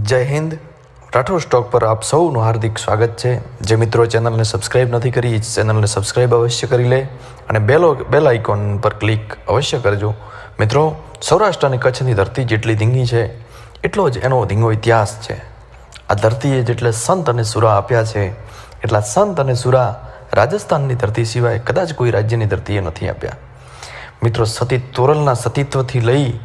જય હિન્દ. રાઠોડ સ્ટોક પર આપ સૌનું હાર્દિક સ્વાગત છે. જે મિત્રો ચેનલને સબસ્ક્રાઇબ નથી કરી, ચેનલને સબસ્ક્રાઇબ અવશ્ય કરી લે અને બેલો, બેલ આઇકોન પર ક્લિક અવશ્ય કરજો. મિત્રો, સૌરાષ્ટ્ર અને કચ્છની ધરતી જેટલી ધીંગી છે, એટલો જ એનો ધીંગો ઇતિહાસ છે. આ ધરતીએ જેટલે સંત અને સુરા આપ્યા છે, એટલા સંત અને સુરા રાજસ્થાનની ધરતી સિવાય કદાચ કોઈ રાજ્યની ધરતીએ નથી આપ્યા. મિત્રો સતી તોરલના સતીત્વથી લઈ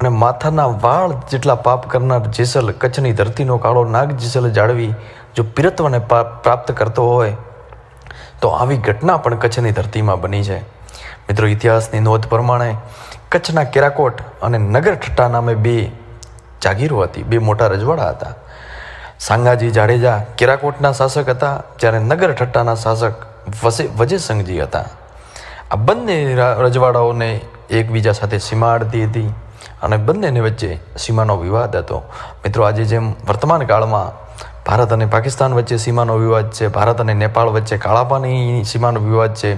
અને માથાના વાળ જેટલા પાપ કરનાર જેસલ, કચ્છની ધરતીનો કાળો નાગ જેસલ જાળવી જો પીરત્વને પ્રાપ્ત કરતો હોય, તો આવી ઘટના પણ કચ્છની ધરતીમાં બની છે. મિત્રો, ઇતિહાસની નોંધ પ્રમાણે કચ્છના કેરાકોટ અને નગર ઠટ્ટા નામે બે જાગીરો હતી, બે મોટા રજવાડા હતા. સાંગાજી જાડેજા કેરાકોટના શાસક હતા, જ્યારે નગર ઠટ્ટાના શાસક વસે, વજેસંગજી હતા. આ બંને રજવાડાઓને એકબીજા સાથે સીમાડતી હતી. અને બંનેની વચ્ચે સીમાનો વિવાદ હતો. મિત્રો, આજે જેમ વર્તમાન કાળમાં ભારત અને પાકિસ્તાન વચ્ચે સીમાનો વિવાદ છે, ભારત અને નેપાળ વચ્ચે કાળાપાની સીમાનો વિવાદ છે,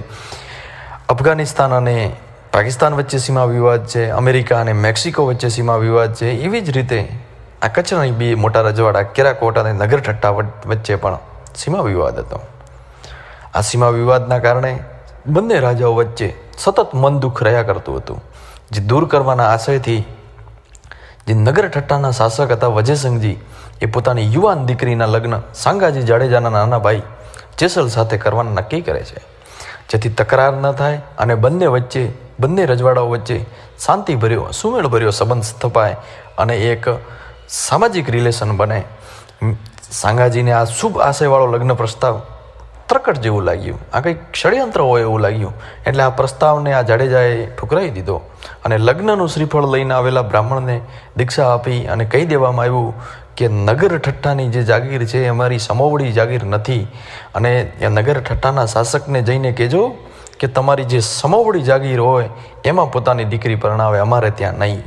અફઘાનિસ્તાન અને પાકિસ્તાન વચ્ચે સીમા વિવાદ છે, અમેરિકા અને મેક્સિકો વચ્ચે સીમા વિવાદ છે, એવી જ રીતે આ કચ્છના બે મોટા રજવાડા, કેરાકોટ અને નગર ઠટ્ટા વચ- વચ્ચે પણ સીમા વિવાદ હતો. આ સીમા વિવાદના કારણે બંને રાજાઓ વચ્ચે સતત મન દુઃખ રહ્યા કરતું હતું, જે દૂર કરવાના આશયથી જે નગર ઠટ્ટાના શાસક હતા વજયસિંહજી, એ પોતાની યુવાન દીકરીના લગ્ન સાંગાજી જાડેજાના નાના ભાઈ જેસલ સાથે કરવાનું નક્કી કરે છે. જેથી તકરાર ન થાય અને બંને વચ્ચે, બંને રજવાડાઓ વચ્ચે શાંતિભર્યો, સુમેળભર્યો સંબંધ સ્થપાય અને એક સામાજિક રિલેશન બને. સાંગાજીને આ શુભ આશયવાળો લગ્ન પ્રસ્તાવ તરકટ જેવું લાગ્યું. આ કંઈક ષડયંત્ર હોય એવું લાગ્યું. એટલે આ પ્રસ્તાવને આ જાડેજાએ ઠુકરાવી દીધો અને લગ્નનું શ્રીફળ લઈને આવેલા બ્રાહ્મણને દીક્ષા આપી અને કહી દેવામાં આવ્યું કે નગર ઠઠ્ઠાની જે જાગીર છે એ અમારી સમોવડી જાગીર નથી. અને એ નગર ઠઠ્ઠાના શાસકને જઈને કહેજો કે તમારી જે સમોવડી જાગીર હોય એમાં પોતાની દીકરી પરણાવે, અમારે ત્યાં નહીં.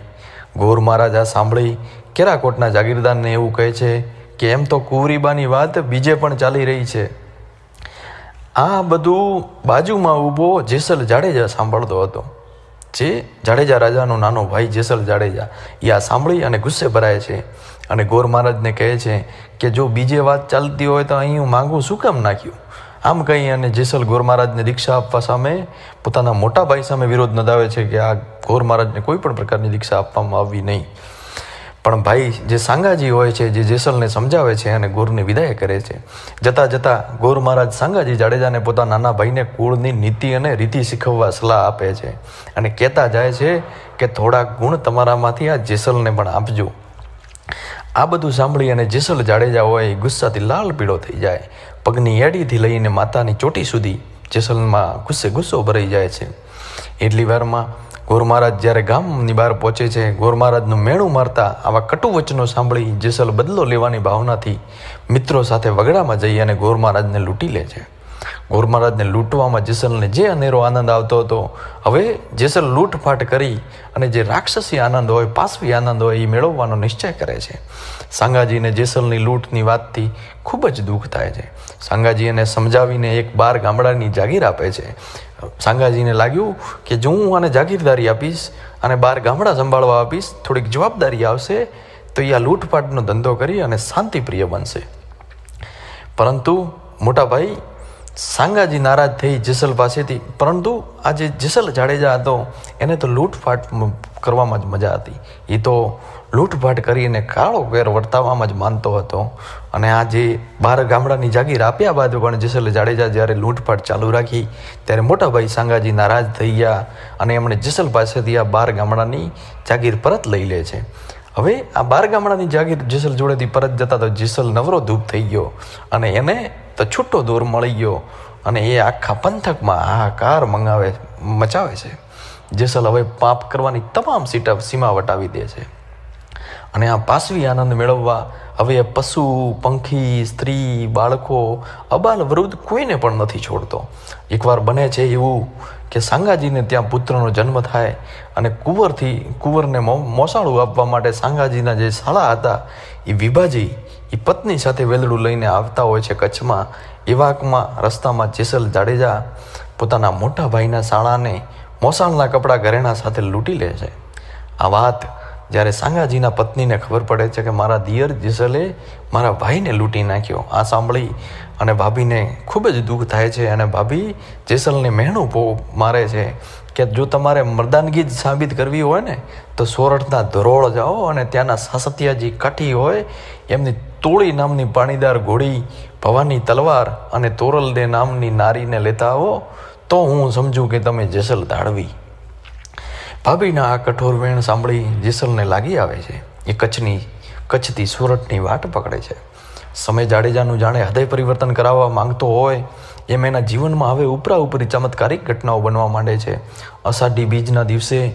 ગોર મહારાજ આ સાંભળી કેરાકોટના જાગીરદારને એવું કહે છે કે એમ તો કુંવરીબાની વાત બીજે પણ ચાલી રહી છે. આ બધું બાજુમાં ઊભો જેસલ જાડેજા સાંભળતો હતો. જે જાડેજા રાજાનો નાનો ભાઈ જેસલ જાડેજા, એ આ સાંભળી અને ગુસ્સે ભરાય છે અને ગોર મહારાજને કહે છે કે જો બીજે વાત ચાલતી હોય તો અહીં હું માગું શું કામ નાખ્યું? આમ કહી અને જેસલ ગોર મહારાજને દીક્ષા આપવા સામે પોતાના મોટા ભાઈ સામે વિરોધ નોંધાવે છે કે આ ગોર મહારાજને કોઈ પણ પ્રકારની દીક્ષા આપવામાં આવી નહીં. પણ ભાઈ, જે સાંગાજી હોય છે, જે જેસલને સમજાવે છે અને ગોરને વિદાય કરે છે, જતાં જતાં ગોર મહારાજ સાંગાજી જાડેજાને પોતાના નાના ભાઈને કુળની નીતિ અને રીતિ શીખવવા સલાહ આપે છે અને કહેતા જાય છે કે થોડા ગુણ તમારામાંથી આ જેસલને પણ આપજો. આ બધું સાંભળી અને જેસલ જાડેજા હોય ગુસ્સાથી લાલ પીળો થઈ જાય. પગની એડીથી લઈને માતાની ચોટી સુધી જેસલમાં ગુસ્સે ગુસ્સો ભરાઈ જાય છે. એટલી વારમાં ગોર મહારાજ જ્યારે ગામની બહાર પહોંચે છે, ગોર મહારાજનું મેણું મારતા આવા કટુ વચનો સાંભળી જેસલ બદલો લેવાની ભાવનાથી મિત્રો સાથે વગડામાં જઈ અને ગોર મહારાજને લૂંટી લે છે. ગોર મહારાજને લૂંટવામાં જેસલને જે અનેરો આનંદ આવતો હતો, હવે જેસલ લૂંટફાટ કરી અને જે રાક્ષસી આનંદ હોય, પાસવી આનંદ હોય, એ મેળવવાનો નિશ્ચય કરે છે. સાંગાજીને જેસલની લૂંટની વાતથી ખૂબ જ દુઃખ થાય છે. સાંગાજી એને સમજાવીને એક બાર ગામડાની જાગીર આપે છે. સાંગાજીને લાગ્યું કે જો હું આને જાગીરદારી આપીશ અને બાર ગામડા સંભાળવા આપીશ, થોડીક જવાબદારી આવશે, તો એ આ લૂંટફાટનો ધંધો કરી અને શાંતિપ્રિય બનશે. પરંતુ મોટા ભાઈ સાંગાજી નારાજ થઈ જેસલ પાસેથી. પરંતુ આ જે જેસલ જાડેજા હતો, એને તો લૂંટફાટ કરવામાં જ મજા હતી. એ તો લૂંટફાટ કરીને કાળો વેર વર્તાવવામાં જ માનતો હતો. અને આ જે બાર ગામડાની જાગીર આપ્યા બાદ પણ જેસલ જાડેજા જ્યારે લૂંટફાટ ચાલુ રાખી, ત્યારે મોટાભાઈ સાંગાજી નારાજ થઈ ગયા અને એમણે જેસલ પાસેથી આ બાર ગામડાની જાગીર પરત લઈ લે છે. હવે આ બાર ગામડાની જાગીર જેસલ જોડેથી પરત જતા તો જેસલ નવરો ધૂપ થઈ ગયો અને એને તો છૂટો દોર મળી ગયો અને એ આખા પંથકમાં હાહાકાર મંગાવે, મચાવે છે. જેસલ હવે પાપ કરવાની તમામ સીટા સીમા વટાવી દે છે. અને આ પાસવી આનંદ મેળવવા હવે પશુ, પંખી, સ્ત્રી, બાળકો, અબાલ વૃદ્ધ કોઈને પણ નથી છોડતો. એકવાર બને છે એવું કે સાંગાજીને ત્યાં પુત્રનો જન્મ થાય અને કુંવરથી, કુંવરને મોસાળું આપવા માટે સાંગાજીના જે શાળા હતા, એ વિભાજી એ પત્ની સાથે વેલડું લઈને આવતા હોય છે કચ્છમાં એવાકમાં રસ્તામાં જેસલ જાડેજા પોતાના મોટા ભાઈના શાળાને મોસાળના કપડાં ઘરેણા સાથે લૂંટી લે છે. આ વાત જ્યારે સાંગાજીના પત્નીને ખબર પડે છે કે મારા દિયર જેસલે મારા ભાઈને લૂંટી નાખ્યો. આ સાંભળી અને ભાભીને ખૂબ જ દુઃખ થાય છે અને ભાભી જેસલને મહેણું પો મારે છે કે જો તમારે મરદાનગી જ સાબિત કરવી હોય ને, તો સોરઠના ધરોળ જાઓ અને ત્યાંના સાસતિયાજી કાઠી હોય, એમની તોળી નામની પાણીદાર ઘોડી ભવાની તલવાર અને તોરલદે નામની નારીને લેતા આવો, તો હું સમજું કે તમે જેસલ ધાળવી ભાભીના આ કઠોર વેણ સાંભળી જેસલને લાગી આવે છે. એ કચ્છની, કચ્છથી સુરતની વાટ પકડે છે. સમય જાડેજાનું જાણે હૃદય પરિવર્તન કરાવવા માંગતો હોય, એમ એના જીવનમાં હવે ઉપરા ઉપરી ચમત્કારિક ઘટનાઓ બનવા માંડે છે. અષાઢી બીજના દિવસે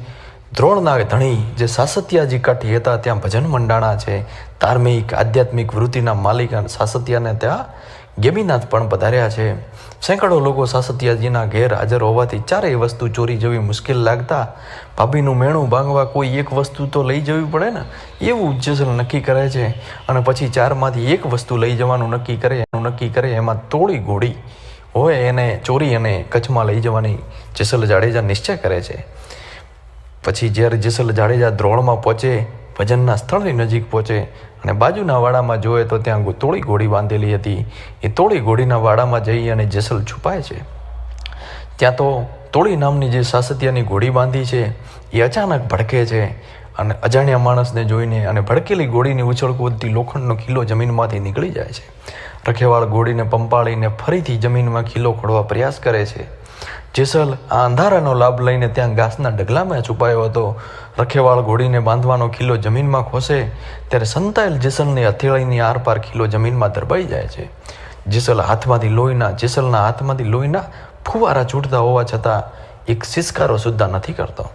દ્રોણના ધણી જે સાસતિયાજી કાઠી હતા, ત્યાં ભજન મંડાણા છે. ધાર્મિક, આધ્યાત્મિક વૃત્તિના માલિક સાસતિયાને ત્યાં ગેબીનાથ પણ પધાર્યા છે. સેંકડો લોકો સાસતિયાજીના ઘેર હાજર હોવાથી ચારેય વસ્તુ ચોરી જવી મુશ્કેલ લાગતા ભાભીનું મેણું ભાંગવા કોઈ એક વસ્તુ તો લઈ જવી પડે ને? એવું જેસલ નક્કી કરે છે અને પછી ચારમાંથી એક વસ્તુ લઈ જવાનું નક્કી કરે, એનું નક્કી કરે, એમાં તોડી ઘોડી હોય એને ચોરી અને કચ્છમાં લઈ જવાની જેસલ જાડેજા નિશ્ચય કરે છે. પછી જ્યારે જેસલ જાડેજા દ્રોણમાં પહોંચે, ભજનના સ્થળની નજીક પહોંચે અને બાજુના વાડામાં જોવે તો ત્યાં તોળી ઘોડી બાંધેલી હતી. એ તોળી ઘોડીના વાડામાં જઈ અને જેસલ છુપાય છે. ત્યાં તો તોળી નામની જે સાસતિયાની ઘોડી બાંધી છે, એ અચાનક ભડકે છે અને અજાણ્યા માણસને જોઈને અને ભડકેલી ગોળીની ઉછળ કૂદતી લોખંડનો કિલ્લો જમીનમાંથી નીકળી જાય છે. રખેવાળ ગોળીને પંપાળીને ફરીથી જમીનમાં ખીલો ખોડવા પ્રયાસ કરે છે. જેસલ આ અંધારાનો લાભ લઈને ત્યાં ઘાસના ડગલામાં છુપાયો હતો. રખેવાળ ઘોડીને બાંધવાનો ખીલો જમીનમાં ખોસે ત્યારે સંતાયેલ જેસલની હથેળીની આરપાર ખીલો જમીનમાં દરબાઈ જાય છે. જેસલ હાથમાંથી લોહીના, જેસલના હાથમાંથી લોહીના ફુવારા છૂટતા હોવા છતાં એક સિસકારો સુદ્ધા નથી કરતો.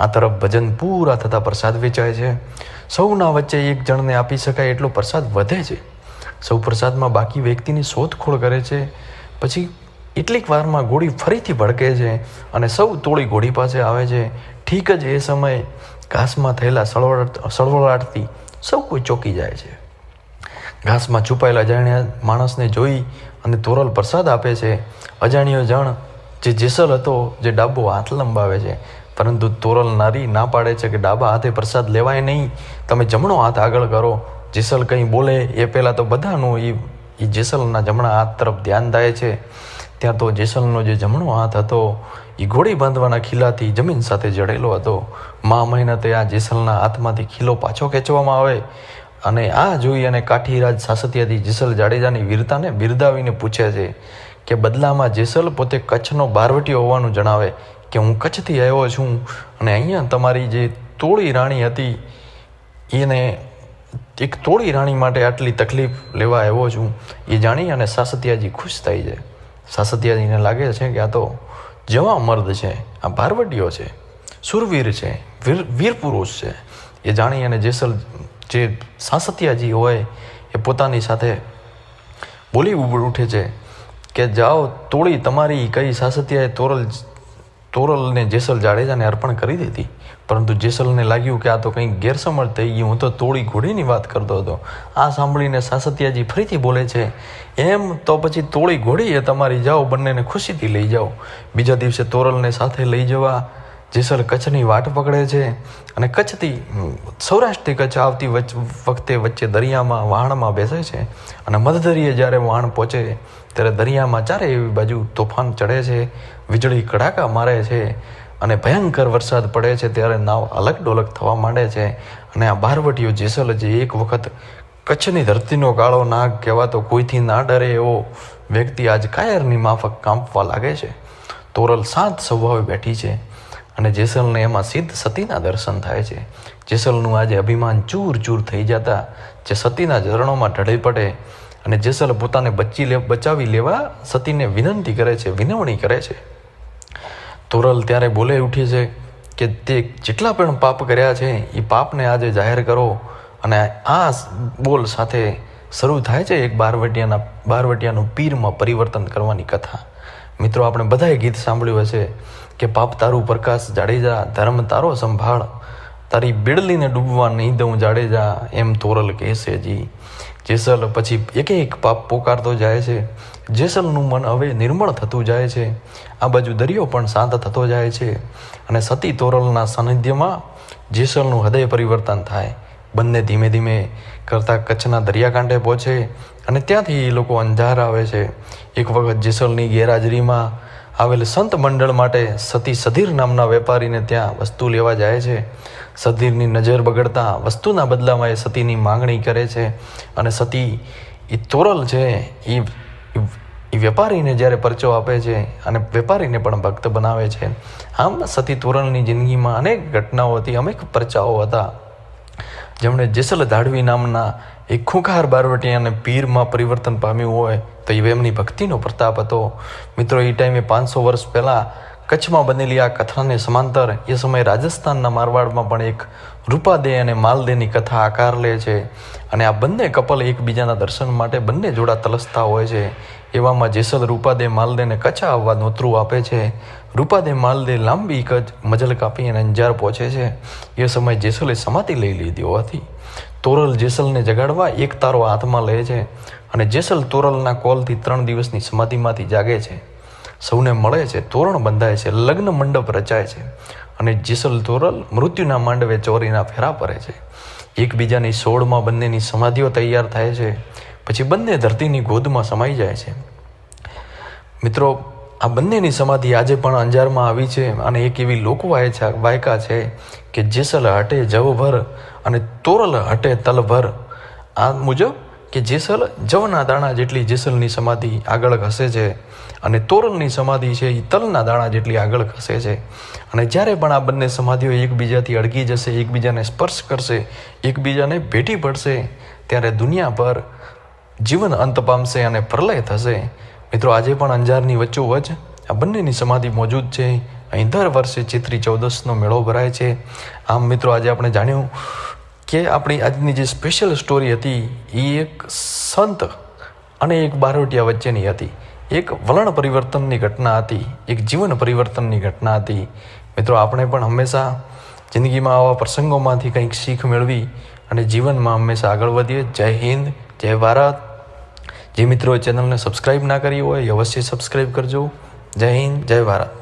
આ તરફ ભજન પૂરા થતાં પ્રસાદ વેચાય છે. સૌના વચ્ચે એક જણને આપી શકાય એટલો પ્રસાદ વધે છે. સૌ પ્રસાદમાં બાકી વ્યક્તિની શોધખોળ કરે છે. પછી એટલીક વારમાં ગોળી ફરીથી ભડકે છે અને સૌ તોળી ઘોડી પાસે આવે છે. ઠીક જ એ સમયે ઘાસમાં થયેલા સળવળ સળવળાટથી સૌ કોઈ ચોંકી જાય છે. ઘાસમાં છુપાયેલા અજાણ્યા માણસને જોઈ અને તોરલ પ્રસાદ આપે છે. અજાણ્યો જણ જે જેસલ હતો, જે ડાબો હાથ લંબાવે છે પરંતુ તોરલ નારી ના પાડે છે કે ડાબા હાથે પ્રસાદ લેવાય નહીં. તમે જમણો હાથ આગળ કરો. જેસલ કંઈ બોલે એ પહેલાં તો બધાનું એ એ જેસલના જમણા હાથ તરફ ધ્યાન થાય છે. ત્યાં તો જેસલનો જે જમણો હાથ હતો એ ઘોડી બાંધવાના ખીલાથી જમીન સાથે જડેલો હતો. મા મહેનતે આ જેસલના હાથમાંથી ખીલો પાછો ખેંચવામાં આવે અને આ જોઈ અને કાઠીરાજ સાસતિયાથી જેસલ જાડેજાની વીરતાને બિરદાવીને પૂછે છે કે બદલામાં જેસલ પોતે કચ્છનો બારવટી હોવાનું જણાવે. કે હું કચ્છથી આવ્યો છું અને અહીંયા તમારી જે તોળી રાણી હતી, એને એક તોળી રાણી માટે આટલી તકલીફ લેવા આવ્યો છું, એ જાણી અને સાસતિયાજી ખુશ થઈ છે સાસતિયાજીને લાગે છે કે આ તો જવા મર્દ છે, આ ભારવટીયો છે, સુરવીર છે, વીર વીર પુરુષ છે. એ જાણી અને જેસલ, જે સાસતિયાજી હોય, એ પોતાની સાથે બોલી ઉબળ ઉઠે છે કે, જાઓ, તોળી તમારી કઈ સાસતિયાએ તોરલ તોરલને જેસલ જાડેજાને અર્પણ કરી દીધી. પરંતુ જેસલને લાગ્યું કે આ તો કંઈક ગેરસમજ થઈ ગયું. હું તો તોળી ઘોડીની વાત કરતો હતો. આ સાંભળીને સાસતિયાજી ફરીથી બોલે છે, એમ તો પછી તોળી ઘોડી એ તમારી જાઓ, બંનેને ખુશીથી લઈ જાઓ. બીજા દિવસે તોરલને સાથે લઈ જવા જેસલ કચ્છની વાટ પકડે છે અને કચ્છથી સૌરાષ્ટ્રથી કચ્છ આવતી વખતે વચ્ચે દરિયામાં, વહાણમાં બેસે છે. અને મધદરિયે જ્યારે વહાણ પહોંચે, ત્યારે દરિયામાં ચારે એવી બાજુ તોફાન ચડે છે. વીજળી કડાકા મારે છે અને ભયંકર વરસાદ પડે છે ત્યારે નાવ અલગ ડોલક થવા માંડે છે. અને આ બારવટીઓ જેસલ જે એક વખત કચ્છની ધરતીનો કાળો નાગ કહેવાતો કોઈથી ના ડરે એવો વ્યક્તિ આજ કાયરની માફક કાંપવા લાગે છે. તોરલ શાંત સ્વભાવે બેઠી છે અને જેસલને એમાં સિદ્ધ સતીના દર્શન થાય છે. જેસલનું આજે અભિમાન ચૂર ચૂર થઈ જતા જે સતીના ચરણોમાં ઢળી પડે અને જેસલ પોતાને બચી લે, બચાવી લેવા સતીને વિનંતી કરે છે, વિનવણી કરે છે. તોરલ ત્યારે બોલે ઉઠી છે કે તે જેટલા પણ પાપ કર્યા છે, એ પાપને આજે જાહેર કરો અને આ બોલ સાથે શરૂ થાય છે એક બારવટિયાના, બારવટિયાનું પીરમાં પરિવર્તન કરવાની કથા. મિત્રો, આપણે બધાએ ગીત સાંભળ્યું હશે કે પાપ તારું પ્રકાશ જાડેજા ધર્મ તારો સંભાળ. તારી બિડલીને ડૂબવા નહીં દઉં જાડેજા, એમ તોરલ કહેશે જી. જેસલ પછી એક એક પાપ પોકારતો જાય છે. જેસલનું મન હવે નિર્મળ થતું જાય છે. આ બાજુ દરિયો પણ શાંત થતો જાય છે. અને સતી તોરલના સાનિધ્યમાં જેસલનું હૃદય પરિવર્તન થાય. બંને ધીમે ધીમે કરતાં કચ્છના દરિયાકાંઠે પહોંચે અને ત્યાંથી એ લોકો અંજાર આવે છે. એક વખત જેસલની ગેરહાજરીમાં આવેલ સંત મંડળ માટે સતી સધીર નામના વેપારીને ત્યાં વસ્તુ લેવા જાય છે. સધીરની નજર બગડતા વસ્તુના બદલામાં એ સતીની માંગણી કરે છે અને સતી એ તોરલ છે એ વેપારીને જ્યારે પરચો આપે છે અને વેપારીને પણ ભક્ત બનાવે છે. આમ સતી તોરલની જિંદગીમાં અનેક ઘટનાઓ હતી અનેક પરચાઓ હતા. જેમણે જેસલ ધાડવી નામના એક ખૂંખાર બારવટિયાને પીરમાં પરિવર્તન પામ્યું હોય તો એ એમની ભક્તિનો પ્રતાપ હતો. મિત્રો એ ટાઈમે પાંચસો વર્ષ પહેલાં કચ્છમાં બનેલી આ કથાને સમાંતર એ સમયે રાજસ્થાનના મારવાડમાં પણ એક રૂપાદે અને માલદેની કથા આકાર લે છે. અને આ બંને કપલ એકબીજાના દર્શન માટે બંને જોડા તલસતા હોય છે. એવામાં જેસલ રૂપાદે માલદેને કચ્છ આવવા નોતરું આપે છે. રૂપાદે માલદે લાંબી કચ્છ મજલ કાપી અને અંજાર પહોંચે છે. એ સમયે જેસલે સમાધિ લઈ લીધી હોવાથી તોરલ જેસલને જગાડવા એક તારો હાથમાં લે છે અને જેસલ તોરલના કોલથી ત્રણ દિવસની સમાધિમાંથી જાગે છે. સૌને મળે છે, તોરણ બંધાય છે, લગ્ન મંડપ રચાય છે અને જેસલ તોરલ મૃત્યુના માંડવે ચોરીના ફેરા પરે છે. એકબીજાની સોળમાં બંનેની સમાધિઓ તૈયાર થાય છે. પછી બંને ધરતીની ગોદમાં સમાઈ જાય છે. મિત્રો, આ બંનેની સમાધિ આજે પણ અંજારમાં આવી છે અને એક એવી લોકવાયકા વાયકા છે કે જેસલ હટે જવભર અને તોરલ હટે તલભર. આ મુજબ કે જેસલ જવના દાણા જેટલી જેસલની સમાધિ આગળ ઘસે છે અને તોરલની સમાધિ છે એ તલના દાણા જેટલી આગળ ખસે છે. અને જ્યારે પણ આ બંને સમાધિઓ એકબીજાથી અડગી જશે, એકબીજાને સ્પર્શ કરશે, એકબીજાને ભેટી પડશે, ત્યારે દુનિયા પર જીવન અંત પામશે અને પ્રલય થશે. મિત્રો, આજે પણ અંજારની વચ્ચોવચ આ બંનેની સમાધિ મોજૂદ છે. અહીં દર વર્ષે ચિત્રી ચૌદસનો મેળો ભરાય છે. આમ, મિત્રો, આજે આપણે જાણ્યું કે આપણી આજની જે સ્પેશિયલ સ્ટોરી હતી એ એક સંત અને એક બારોટિયા વચ્ચેની હતી. એક વલણ પરિવર્તનની ઘટના હતી, એક જીવન પરિવર્તનની ઘટના હતી. મિત્રો, આપણે પણ હંમેશા જિંદગીમાં આવા પ્રસંગોમાંથી કંઈક શીખ મેળવી અને જીવનમાં હંમેશા આગળ વધીએ. જય હિન્દ જય ભારત. જે મિત્રો ચેનલને સબસ્ક્રાઈબ ના કરી હોય અવશ્ય સબસ્ક્રાઈબ કરજો. જય હિન્દ, જય ભારત.